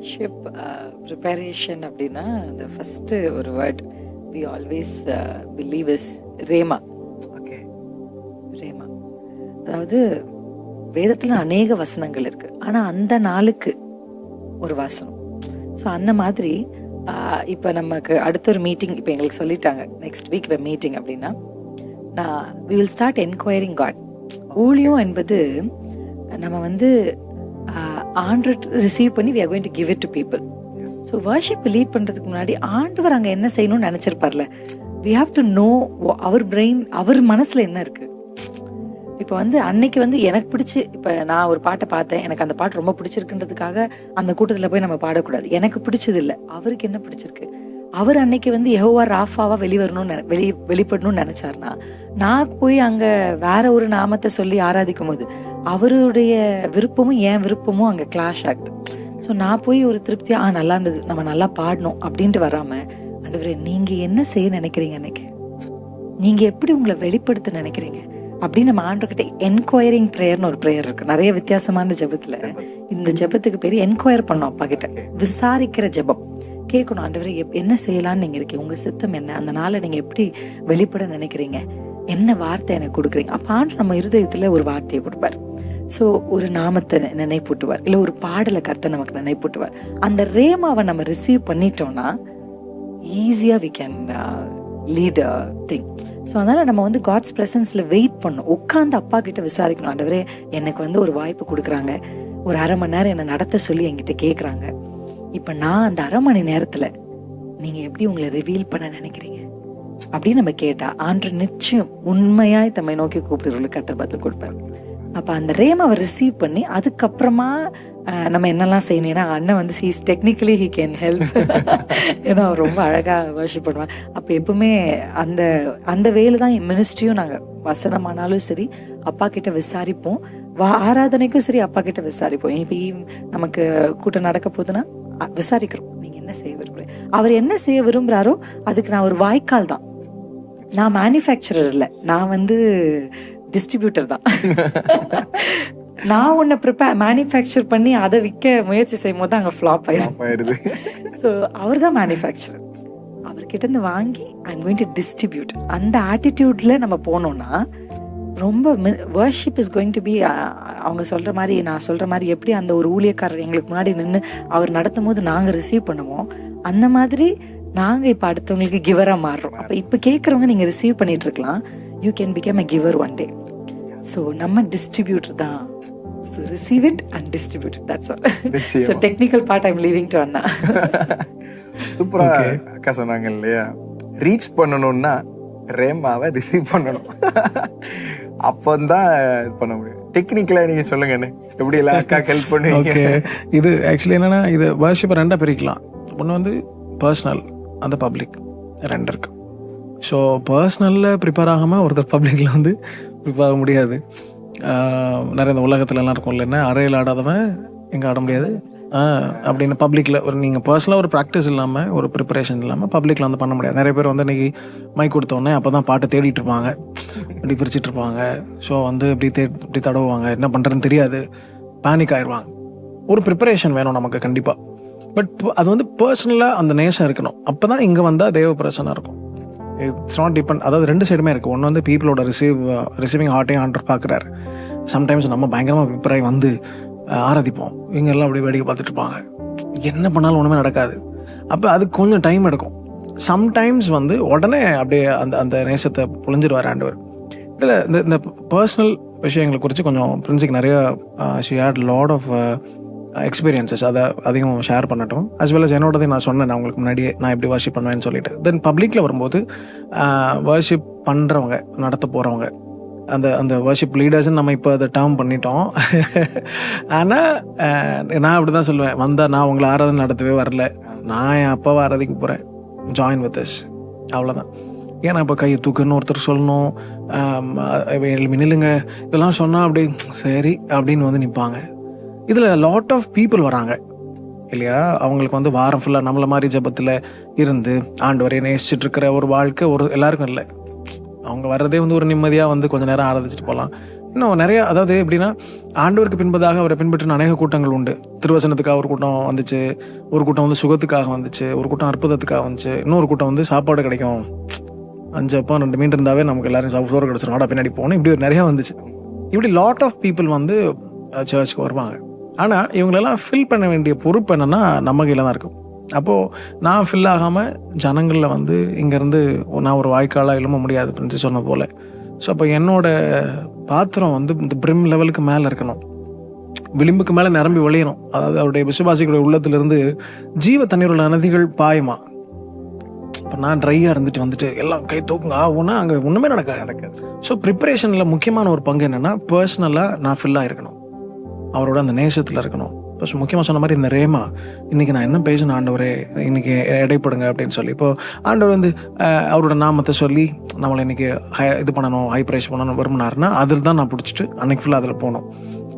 Worship preparation அப்படின்னா அந்த first ஒரு word we always believe is rhema okay rhema அதாவது வேதத்துல அநேக வசனங்கள் இருக்கு. ஆனா அந்த நாளுக்கு ஒரு வசனம். ஸோ அந்த மாதிரி இப்ப நமக்கு அடுத்த ஒரு மீட்டிங் இப்போ எங்களுக்கு சொல்லிட்டாங்க. நெக்ஸ்ட் வீக் இப்போ மீட்டிங் அப்படின்னா நான் we will start enquiring God ஊழியம் என்பது நம்ம வந்து ஆண்டு ரிசீவ் பண்ணி we are going to give it to people so worship lead பண்றதுக்கு முன்னாடி ஆண்டவர் அங்கே என்ன செய்யணும்னு நினச்சிருப்பார்ல? வி ஹாவ் டு நோ அவர் பிரெயின் அவர் மனசுல என்ன இருக்கு? இப்போ வந்து அன்னைக்கு வந்து எனக்கு பிடிச்சி இப்போ நான் ஒரு பாட்டை பார்த்தேன். எனக்கு அந்த பாட்டு ரொம்ப பிடிச்சிருக்குன்றதுக்காக அந்த கூட்டத்தில் போய் நம்ம பாடக்கூடாது. எனக்கு பிடிச்சது இல்லை. அவருக்கு என்ன பிடிச்சிருக்கு? அவர் அன்னைக்கு வந்து யெகோவா ராஃபாவா வெளிவரணும்னு வெளி வெளிப்படணும்னு நினைச்சாருன்னா நான் போய் அங்க வேற ஒரு நாமத்தை சொல்லி ஆராதிக்கும் போது அவருடைய விருப்பமும் என் விருப்பமும் அங்க கிளாஷ் ஆகுது. ஸோ நான் போய் ஒரு திருப்தியா ஆ நல்லா இருந்தது. நம்ம நல்லா பாடணும் அப்படின்ட்டு வராம ஆண்டவரே நீங்க என்ன செய்ய நினைக்கிறீங்க அன்னைக்கு? நீங்க எப்படி உங்களை வெளிப்படுத்த நினைக்கிறீங்க? அப்படின்னு நம்ம ஆண்டவர்கிட்ட என்கொயரிங் ப்ரேயர்னு ஒரு ப்ரேயர் இருக்கு. நிறைய வித்தியாசமான ஜெபத்துல. இந்த ஜெபத்துக்கு பேர் என்கொயர் பண்ணோம் அப்பா கிட்ட விசாரிக்கிற ஜெபம். கேட்கணும் ஆண்டவரை எப்- என்ன செய்யலாம்னு நீங்கள் இருக்கீங்க? உங்கள் சித்தம் என்ன? அந்த நாளை நீங்கள் எப்படி வெளிப்பட நினைக்கிறீங்க? என்ன வார்த்தை எனக்கு கொடுக்குறீங்க? அப்போ ஆண்டு நம்ம இருதயத்தில் ஒரு வார்த்தையை கொடுப்பார். ஸோ ஒரு நாமத்தை நினைப்பூட்டுவார். இல்லை ஒரு பாடலை கருத்தை நமக்கு நினைப்பூட்டுவார். அந்த ரேமாவை நம்ம ரிசீவ் பண்ணிட்டோம்னா ஈஸியாக we can lead thing so அதனால் நம்ம வந்து காட்ஸ் ப்ரெசன்ஸில் வெயிட் பண்ணணும். உட்காந்து அப்பா கிட்ட விசாரிக்கணும். ஆண்டவரே எனக்கு வந்து ஒரு வாய்ப்பு கொடுக்குறாங்க. ஒரு அரை மணி நேரம் என்னை நடத்த சொல்லி என்கிட்ட கேட்குறாங்க இப்போ நான் அந்த அரை மணி நேரத்தில் நீங்கள் எப்படி உங்களை ரிவீல் பண்ண நினைக்கிறீங்க? அப்படின்னு நம்ம கேட்டா ஆண்டு நிச்சயம் உண்மையாய் தம்மை நோக்கி கூப்பிடுறவங்களுக்கு கத்தர் பதில் கொடுப்பாரு. அப்ப அந்த ரேமாவை ரிசீவ் பண்ணி அதுக்கப்புறமா நம்ம என்னெல்லாம் செய்யணும்? ஏன்னா அண்ணன் வந்து he's technically he can help ஏன்னா அவர் ரொம்ப அழகாக வர்ஷிப் பண்ணுவார். அப்போ எப்பவுமே அந்த அந்த வேலை தான் மினிஸ்ட்ரியும் நாங்கள் வசனமானாலும் சரி அப்பா கிட்ட விசாரிப்போம். வா ஆராதனைக்கும் சரி அப்பா கிட்ட விசாரிப்போம். இப்போ நமக்கு கூட்டம் நடக்க போகுதுன்னா விசாரிக்கிறோம். நீங்க என்ன செய்ய விரும்புறீங்க அவர் என்ன செய்ய விரும்புறாரோ அதுக்கு நான் ஒரு வாய்க்கால் தான். நான் மேனுஃபேக்சரர் இல்லை. நான் வந்து டிஸ்ட்ரிபியூட்டர் தான். நான் உன்னை ப்ரிப்பேர் மேனுஃபேக்சர் பண்ணி அதை விற்க முயற்சி செய்யும் போது அங்கே ஃப்ளாப் ஆயிடுது. ஸோ அவர் தான் மேனுஃபேக்சரர் அவர்கிட்ட இருந்து வாங்கி ஐம் கோயிங் டு டிஸ்ட்ரிபியூட் அந்த ஆட்டிடியூட்ல நம்ம போனோம்னா ரொம்ப worship is going to be அவங்க சொல்ற மாதிரி நான் சொல்ற மாதிரி எப்படி அந்த ஒரு ஊழியக்காரர் எங்களுக்கு முன்னாடி நின்று அவர் நடத்தும் போது நாங்கள் ரிசீவ் பண்ணுவோம் அந்த மாதிரி நாங்க இப்ப அடுத்தவங்களுக்கு கிவரா மாறுறோம். அப்ப இப்ப கேட்கறவங்க நீங்க ரிசீவ் பண்ணிட்டு இருக்கலாம். You can become a giver one day so நம்ம டிஸ்ட்ரிபியூட்டர் தான். So receive it and distribute that's all. So technical part I'm leaving to அண்ணா சூப்பரா அக்கா சொன்னாங்க இல்லையா? ரீச் பண்ணணும்னா ரேமாவை ரிசீவ் பண்ணணும். அப்பந்தான் இது பண்ண முடியும். டெக்னிக்கலா நீங்க சொல்லுங்க அண்ணே. எப்படி எல்லாம் அக்கா ஹெல்ப் பண்ணுவீங்க? இது ஆக்சுவலி என்னன்னா இது வர்ஷிப்பை ரெண்டா பிரிக்கலாம். ஒன்று வந்து பர்சனல் அந்த பப்ளிக் ரெண்டு இருக்கு. ஸோ பர்சனலில் ப்ரிப்பேர் ஆகாமல் ஒருத்தர் பப்ளிக்கில் வந்து ப்ரிப்பேர் ஆக முடியாது. நிறைய இந்த உலகத்துலலாம் இருக்கும்ல என்ன? அறையில் ஆடாதவன் எங்கே ஆட முடியாது? அப்படின்னு பப்ளிக்கில் ஒரு நீங்கள் பர்சனலாக ஒரு ப்ராக்டிஸ் இல்லாமல் ஒரு ப்ரிப்பரேஷன் இல்லாமல் பப்ளிக்கில் வந்து பண்ண முடியாது. நிறைய பேர் வந்து இன்னைக்கு மைக் கொடுத்தோடனே அப்போ தான் பாட்டை தேடிட்டு இருப்பாங்க. இப்படி பிரிச்சுட்டு இருப்பாங்க. ஸோ வந்து இப்படி தே இப்படி தடவுவாங்க. என்ன பண்ணுறதுன்னு தெரியாது. பேனிக் ஆயிடுவாங்க. ஒரு ப்ரிப்பரேஷன் வேணும் நமக்கு கண்டிப்பாக பட் அது வந்து பர்சனலாக அந்த நேஷன் இருக்கணும். அப்போ தான் இங்கே வந்தால் தேவ பிரச்சனை இருக்கும். இட்ஸ் நாட் டிபெண்ட் அதாவது ரெண்டு சைடுமே இருக்குது ஒன்று வந்து பீப்புளோட ரிசீவ் ரிசீவிங் ஹார்ட்டையும் ஆண்டர் பார்க்குறாரு சம்டைம்ஸ் நம்ம பயங்கரமாக ப்ரிப்பராகி வந்து ஆராதிப்போம். இவங்கெல்லாம் அப்படியே வேடிக்கை பார்த்துட்டு இருப்பாங்க. என்ன பண்ணாலும் ஒன்றுமே நடக்காது. அப்போ அது கொஞ்சம் டைம் எடுக்கும். சம்டைம்ஸ் வந்து உடனே அப்படியே அந்த அந்த நேசத்தை புழிஞ்சிருவார் ஆண்டவர். இதில் இந்த இந்த பர்சனல் விஷயங்களை குறித்து கொஞ்சம் ஃப்ரெண்ட்ஸுக்கு நிறைய she had lot of experiences அதை அதிகம் ஷேர் பண்ணட்டும். அஸ் வெல் அஸ் என்னோடதை நான் சொன்னேன். நான் உங்களுக்கு முன்னாடியே நான் எப்படி வர்ஷிப் பண்ணுவேன்னு சொல்லிட்டு. தென் பப்ளிக்கில் வரும்போது வர்ஷிப் பண்ணுறவங்க நடத்த போகிறவங்க அந்த அந்த வர்ஷிப் லீடர்ஸ்ன்னு நம்ம இப்போ அதை டேர்ம் பண்ணிட்டோம். ஆனால் நான் அப்படி தான் சொல்லுவேன். வந்தால் நான் உங்களை ஆராதனை நடத்தவே வரல. நான் என் அப்பாவை ஆராதிக்க போகிறேன் ஜாயின் வித் அஸ் அவ்வளோதான் ஏன்னா இப்போ கையை தூக்குன்னு ஒருத்தர் சொல்லணும். ஆம், நில்லுங்க. இதெல்லாம் சொன்னால் அப்படி சரி அப்படின்னு வந்து நிற்பாங்க இதில் லாட் ஆஃப் பீப்புள் வராங்க. இல்லையா? அவங்களுக்கு வந்து வாரம் ஃபுல்லாக நம்மளை மாதிரி ஜெபத்தில் இருந்து ஆண்டு வரையை நேசிச்சுட்டு இருக்கிற ஒரு வாழ்க்கை ஒரு எல்லாருக்கும் இல்லை. அவங்க வர்றதே வந்து ஒரு நிம்மதியாக வந்து கொஞ்சம் நேரம் ஆராதிச்சுட்டு போகலாம் இன்னும் நிறைய அதாவது எப்படின்னா ஆண்டவருக்கு பின்பதாக அவரை பின்பற்றின அநேக கூட்டங்கள் உண்டு. திருவசனத்துக்காக ஒரு கூட்டம் வந்துச்சு ஒரு கூட்டம் வந்து சுகத்துக்காக வந்துச்சு ஒரு கூட்டம் அற்புதத்துக்காக வந்துச்சு இன்னொரு கூட்டம் வந்து சாப்பாடு கிடைக்கும். அஞ்சு அப்பா ரெண்டு மீன் இருந்தாவே நமக்கு எல்லாரும் சோறு கிடச்சிடும் ஆடா பின்னாடி போகணும் இப்படி ஒரு நிறைய வந்துச்சு. இப்படி லாட் ஆஃப் பீப்புள் வந்து சர்ச்சுக்கு வருவாங்க. ஆனால் இவங்களெல்லாம் ஃபில் பண்ண வேண்டிய பொறுப்பு என்னென்னா நம்ம கையில் தான் இருக்கும் அப்போது நான் ஃபில் ஆகாமல் ஜனங்களில் வந்து இங்கேருந்து நான் ஒரு வாய்க்காலாக எழும்ப முடியாது அப்படின்னு சொன்ன போல். ஸோ அப்போ என்னோட பாத்திரம் வந்து இந்த பிரிம் லெவலுக்கு மேலே இருக்கணும். விளிம்புக்கு மேலே நிரம்பி வழியணும் அதாவது அவருடைய விசுவாசிகளுடைய உள்ளத்திலிருந்து ஜீவ தண்ணீர் உள்ள நதிகள் பாயுமா. இப்போ நான் ட்ரையாக இருந்துட்டு வந்துட்டு எல்லாம் கை தூக்குங்க. ஆகும்னா அங்கே ஒன்றுமே நடக்காது. நடக்காது. ஸோ ப்ரிப்பரேஷனில் முக்கியமான ஒரு பங்கு என்னென்னா பர்சனலாக நான் ஃபில்லாக இருக்கணும். அவரோட அந்த நேசத்தில் இருக்கணும். இப்போ முக்கியமாக சொன்ன மாதிரி இந்த ரேமா இன்றைக்கி நான் என்ன பேசணும் ஆண்டவரே இன்றைக்கி இடைப்படுங்க அப்படின்னு சொல்லி. இப்போது ஆண்டவர் வந்து அவரோட நாமத்தை சொல்லி நம்மளை இன்றைக்கி ஹை இது பண்ணணும் ஹை ப்ரைஸ் பண்ணணும் விரும்பினாருன்னா அதில் தான் நான் பிடிச்சிட்டு அன்னைக்கு ஃபுல்லாக அதில் போகணும்.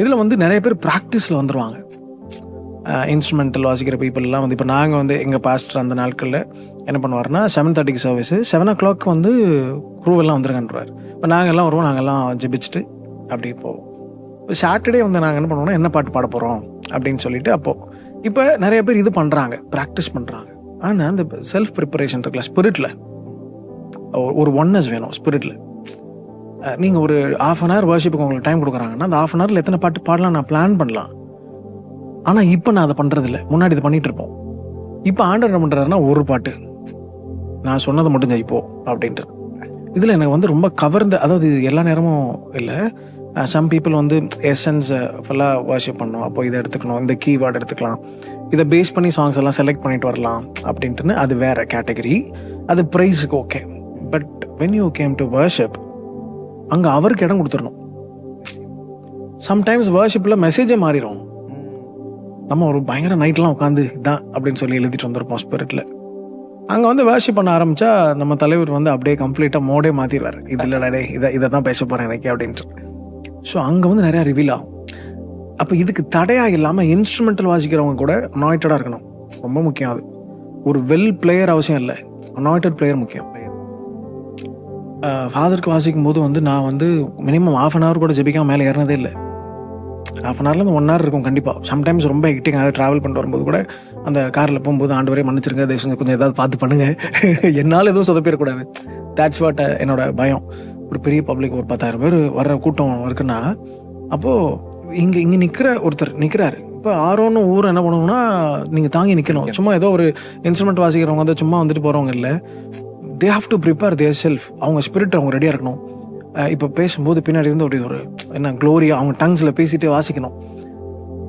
இதில் வந்து நிறைய பேர் ப்ராக்டிஸில் வந்துடுவாங்க இன்ஸ்ட்ருமெண்டல் வாசிக்கிற பீப்புளெலாம் வந்து இப்போ நாங்கள் வந்து எங்கள் பாஸ்டர் அந்த நாட்களில் என்ன பண்ணுவாருன்னா செவன் தேர்ட்டிக்கு சர்வீஸ் செவன் ஓ கிளாக் வந்து குரூவெல்லாம் வந்துருக்கன்றார் இப்போ நாங்கள் எல்லாம் வருவோம் நாங்கள்லாம் ஜெபிச்சுட்டு அப்படி போவோம். இப்போ சாட்டர்டே வந்து நாங்கள் என்ன பண்ணுவோம்னா என்ன பாட்டு பாட போகிறோம் அப்படின்னு சொல்லிட்டு அப்போது இப்போ நிறைய பேர் இது பண்ணுறாங்க ப்ராக்டிஸ் பண்ணுறாங்க ஆனால் அந்த செல்ஃப் ப்ரிப்பரேஷன் இருக்குல்ல ஸ்பிரிட்டில் ஒரு ஒன்னஸ் வேணும் ஸ்பிரிட்டில் நீங்கள் ஒரு ஆஃப் அன் ஹவர் வர்ஷிப்புக்கு உங்களுக்கு டைம் கொடுக்குறாங்கன்னா அந்த ஆஃப் அன் ஹவரில் எத்தனை பாட்டு பாடலாம் நான் பிளான் பண்ணலாம். ஆனால் இப்போ நான் அதை பண்ணுறது இல்லை முன்னாடி இது பண்ணிகிட்டு இருப்போம். இப்போ ஆண்டர் என்ன பண்ணுறாருன்னா ஒரு பாட்டு. நான் சொன்னதை மட்டும் செய் அப்படின்ட்டு. இதில் எனக்கு வந்து ரொம்ப கவர்ந்த அதாவது எல்லா நேரமும் இல்லை Uh, சம் பீப்புள் வந்து எசன்ஸை ஃபுல்லாக வாஷிப் பண்ணணும். அப்போ இதை எடுத்துக்கணும். இந்த கீவேர்டு எடுத்துக்கலாம். இதை பேஸ் பண்ணி சாங்ஸ் எல்லாம் செலக்ட் பண்ணிட்டு வரலாம் அப்படின்ட்டுன்னு அது வேற கேட்டகரி அது ப்ரைஸுக்கு okay but when you came to worship அங்கே அவருக்கு இடம் கொடுத்துடணும். சம்டைம்ஸ் வர்ஷிப்பில் மெசேஜே மாறிடும் நம்ம ஒரு பயங்கர நைட்லாம் உட்காந்து இதான் அப்படின்னு சொல்லி எழுதிட்டு வந்திருப்போம் ஸ்பிரிட்டில் அங்கே வந்து வேர்ஷிப் பண்ண ஆரம்பித்தா நம்ம தலைவர் வந்து அப்படியே கம்ப்ளீட்டாக மோடே மாற்றிடுவார் இது இல்லைடா டே இதை இதை தான் பேச போகிறேன் எனக்கு அப்படின்ட்டு. ஸோ அங்கே வந்து நிறையா ரிவீல் ஆகும். அப்போ இதுக்கு தடையாக இல்லாமல் இன்ஸ்ட்ருமெண்டல் வாசிக்கிறவங்க கூட அனாய்டடாக இருக்கணும். ரொம்ப முக்கியம் அது. ஒரு வெல் பிளேயர் அவசியம் இல்லை. அனாய்டட் பிளேயர் முக்கியம். ஃபாதருக்கு வாசிக்கும் போது வந்து நான் வந்து மினிமம் ஆஃப் அன் ஹவர் கூட ஜெபிக்காம மேலே ஏறினதே இல்லை. ஆஃப் அன் ஹவர்லேருந்து ஒன் ஹவர் இருக்கும் கண்டிப்பாக சம்டைம்ஸ் ரொம்ப ஹெக்டிங் அதாவது ட்ராவல் பண்ணிட்டு வரும்போது கூட. அந்த காரில் போகும்போது ஆண்டு வரையும் மன்னிச்சிருங்க தயவு செஞ்சு கொஞ்சம் ஏதாவது பார்த்து பண்ணுங்கள் என்னால் எதுவும் சொதப்பிடக்கூடாது. தேட்ஸ் வாட் என்னோட பயம். ஒரு பெரிய பப்ளிக் ஒரு பத்தாயிரம் பேர் வர்ற கூட்டம் இருக்குன்னா அப்போது இங்கே இங்கே நிற்கிற ஒருத்தர் நிற்கிறாரு இப்போ ஆரோன்னு ஊர் என்ன பண்ணணும்னா நீங்கள் தாங்கி நிற்கணும் சும்மா ஏதோ ஒரு இன்ஸ்ட்ருமெண்ட் வாசிக்கிறவங்க வந்து சும்மா வந்துட்டு போகிறவங்க இல்லை. They have to prepare their self அவங்க ஸ்பிரிட் அவங்க ரெடியாக இருக்கணும். இப்போ பேசும்போது பின்னாடி இருந்து அப்படி ஒரு என்ன க்ளோரியா அவங்க டங்ஸில் பேசிட்டு வாசிக்கணும்.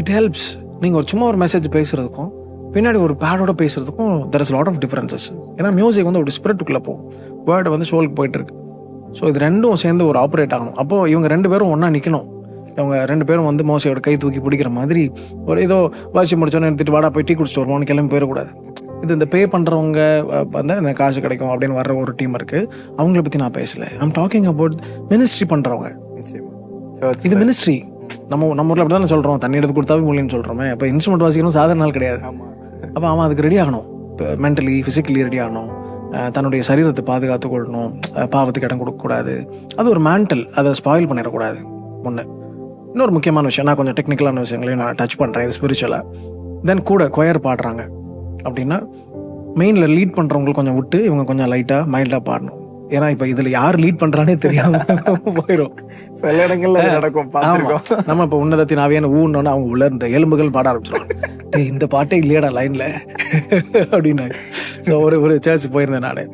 இட் ஹெல்ப்ஸ் நீங்கள் ஒரு சும்மா ஒரு மெசேஜ் பேசுகிறதுக்கும் பின்னாடி ஒரு பேடோட பேசுறதுக்கும் there is lot of differences ஏன்னா மியூசிக் வந்து ஒரு ஸ்பிரிட்டுக்குள்ளே போகும். வேர்டு வந்து ஷோலுக்கு போயிட்டு இருக்கு. ஸோ இது ரெண்டும் சேர்ந்து ஒரு ஆப்ரேட் ஆகணும். அப்போது இவங்க ரெண்டு பேரும் ஒன்றா நிற்கணும் இவங்க ரெண்டு பேரும் வந்து மோசையோட கை தூக்கி பிடிக்கிற மாதிரி ஒரு ஏதோ வாசி முடிச்சோன்னே எடுத்துட்டு வாடா போய் டீ குடிச்சிட்டு வருவோம்னு கிளம்பி போயிடக்கூடாது. இது இந்த பே பண்ணுறவங்க வந்து எனக்கு காசு கிடைக்கும் அப்படின்னு வர்ற ஒரு டீம் இருக்குது அவங்கள பற்றி நான் பேசலை. ஐம் டாக்கிங் அபவுட் மினிஸ்ட்ரி பண்ணுறவங்க இது மினிஸ்ட்ரி நம்ம நம்ம ஊரில் அப்படி தானே சொல்கிறோம் தண்ணி எடுத்து கொடுத்தாவே மூலின்னு சொல்கிறோமே அப்போ இன்ஸ்ட்ருமெண்ட் வாசிக்கணும் சாதாரண நாள் கிடையாது. அப்போ அவன் அதுக்கு ரெடி ஆகணும். மென்டலி ஃபிசிக்கலி ரெடி ஆகணும். தன்னுடைய சரீரத்தை பாதுகாத்து கொள்ளணும். பாவத்துக்கு இடம் கொடுக்கக்கூடாது அது ஒரு மேண்டல் அதை ஸ்பாயில் பண்ணிடக்கூடாது. ஒன்று இன்னொரு முக்கியமான விஷயம் நான் கொஞ்சம் டெக்னிக்கலான விஷயங்களையும் நான் டச் பண்ணுறேன் இது ஸ்பிரிச்சுவலாக தென் கூட கொயர் பாடுறாங்க. அப்படின்னா மெயினில் லீட் பண்ணுறவங்களுக்கு கொஞ்சம் விட்டு இவங்க கொஞ்சம் லைட்டாக மைல்டாக பாடணும். ஏன்னா இப்போ இதில் யார் லீட் பண்ணுறானே தெரியாம போயிடும் சில இடங்கள்ல நடக்கும் நம்ம இப்ப உன்னதத்தின் ஆவியான ஊன்னோன்னு அவங்க உள்ள இந்த எலும்புகள் பாட ஆரம்பிச்சிருவாங்க. இந்த பாட்டே இல்லையடா லைன்ல அப்படின்னாங்க. ஸோ ஒரு ஒரு சர்ச் போயிருந்தேன் நானு.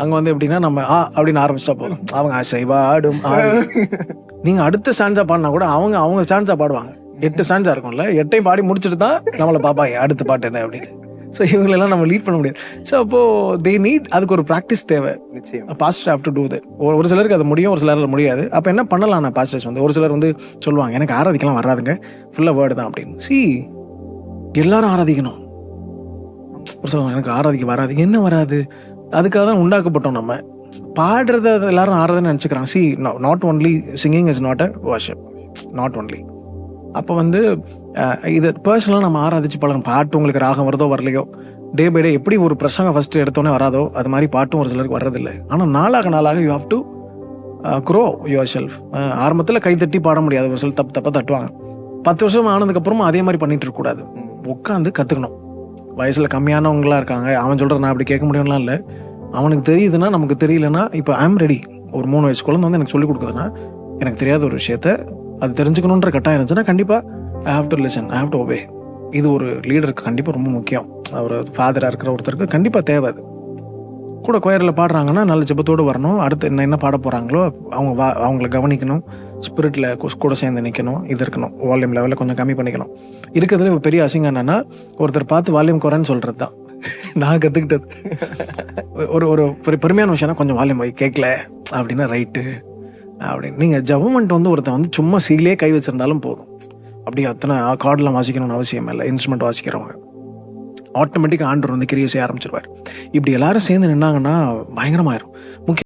அங்க வந்து எப்படின்னா நம்ம ஆ அப்படின்னு ஆரம்பிச்சிட்டா போதும். அவங்க அசைவா ஆடும் ஆடும். நீங்க அடுத்த ஸ்டான்ஸா பாடினா கூட அவங்க அவங்க ஸ்டான்ஸா பாடுவாங்க. எட்டு ஸ்டான்ஸா இருக்கும்ல எட்டையும் பாடி முடிச்சுட்டு தான் நம்மளை பாப்பாங்க அடுத்த பாட்டு என்ன? அப்படின்னு. ஸோ இவங்களெல்லாம் நம்ம லீட் பண்ண முடியாது. ஸோ அப்போ தே நீட் அதுக்கு ஒரு ப்ராக்டிஸ் தேவை. Pastor have to do that ஒரு ஒரு சிலருக்கு அது முடியும் ஒரு சிலரில் முடியாது. அப்போ என்ன பண்ணலாம் நான் பாஸ்டர்ஸ் வந்து? ஒரு சிலர் வந்து சொல்லுவாங்க எனக்கு ஆராதிக்கலாம் வராதுங்க. ஃபுல்லாக வேர்டு தான் அப்படின்னு. சி எல்லாரும் ஆராதிக்கணும். ஒரு சொல்லுவாங்க எனக்கு ஆராதிக்க வராது. என்ன வராது? அதுக்காக தான் உண்டாக்கப்பட்டோம் நம்ம. பாடுறத எல்லாரும் ஆராதனை நினச்சிக்கிறாங்க. See not only singing is not a worship not only அப்போ வந்து இது பர்சனலாக நம்ம ஆராதிச்சு பழகணும் பாட்டு உங்களுக்கு ராகம் வருதோ வரலையோ? டே பை டே எப்படி ஒரு பிரசங்கம் ஃபர்ஸ்ட் எடுத்தோன்னே வராதோ அது மாதிரி பாட்டும் ஒரு சிலருக்கு வர்றதில்லை. ஆனால் நாளாக நாளாக you have to grow your self ஆரம்பத்தில் கை தட்டி பாட முடியாது. ஒரு சில தப்பு தப்பாக தட்டுவாங்க. பத்து வருஷம் ஆனதுக்கப்புறமா அதே மாதிரி பண்ணிட்டு இருக்கக்கூடாது உட்காந்து கற்றுக்கணும் வயசில் கம்மியானவங்களா இருக்காங்க. அவன் சொல்கிற நான் அப்படி கேட்க முடியும்லாம் இல்லை. அவனுக்கு தெரியுதுன்னா நமக்கு தெரியலன்னா இப்போ ஐம் ரெடி ஒரு மூணு வயசு குழந்தை வந்து எனக்கு சொல்லிக் கொடுக்குதுன்னா எனக்கு தெரியாத ஒரு விஷயத்த அது தெரிஞ்சுக்கணுன்ற கட்டாயம் இருந்துச்சுன்னா கண்டிப்பாக I have to listen I have to obey இது ஒரு லீடருக்கு கண்டிப்பாக ரொம்ப முக்கியம். அவர் ஃபாதராக இருக்கிற ஒருத்தருக்கு கண்டிப்பாக தேவை அது. கூட கொயரில் பாடுறாங்கன்னா நல்ல ஜெபத்தோடு வரணும். அடுத்து என்ன என்ன பாட போகிறாங்களோ அவங்க வா அவங்கள கவனிக்கணும். ஸ்பிரிட்டில் கூட சேர்ந்து நிற்கணும் இது இருக்கணும். வால்யூம் லெவலில் கொஞ்சம் கம்மி பண்ணிக்கணும். இருக்கிறதுல ஒரு பெரிய அசிங்கம் என்னென்னா ஒருத்தர் பார்த்து வால்யூம் குறைன்னு சொல்கிறது தான் நான் கற்றுக்கிட்டது ஒரு ஒரு பெருமையான விஷயம்னா கொஞ்சம் வால்யூம் வை. கேட்கல அப்படின்னா ரைட்டு அப்படின்னு. நீங்கள் ஜவர்மெண்ட் வந்து ஒருத்தன் வந்து சும்மா சீலே கை வச்சுருந்தாலும் போதும். அப்படி அத்தனை கார்டெலாம் வாசிக்கணும்னு அவசியம் இல்லை. இன்ஸ்ட்ருமெண்ட் வாசிக்கிறவங்க. ஆட்டோமேட்டிக்காக ஆண்டர் வந்து கிரியை செய்ய ஆரம்பிச்சிருவார். இப்படி எல்லாரும் சேர்ந்து நின்னாங்கன்னா பயங்கரமாயிரும். முக்கிய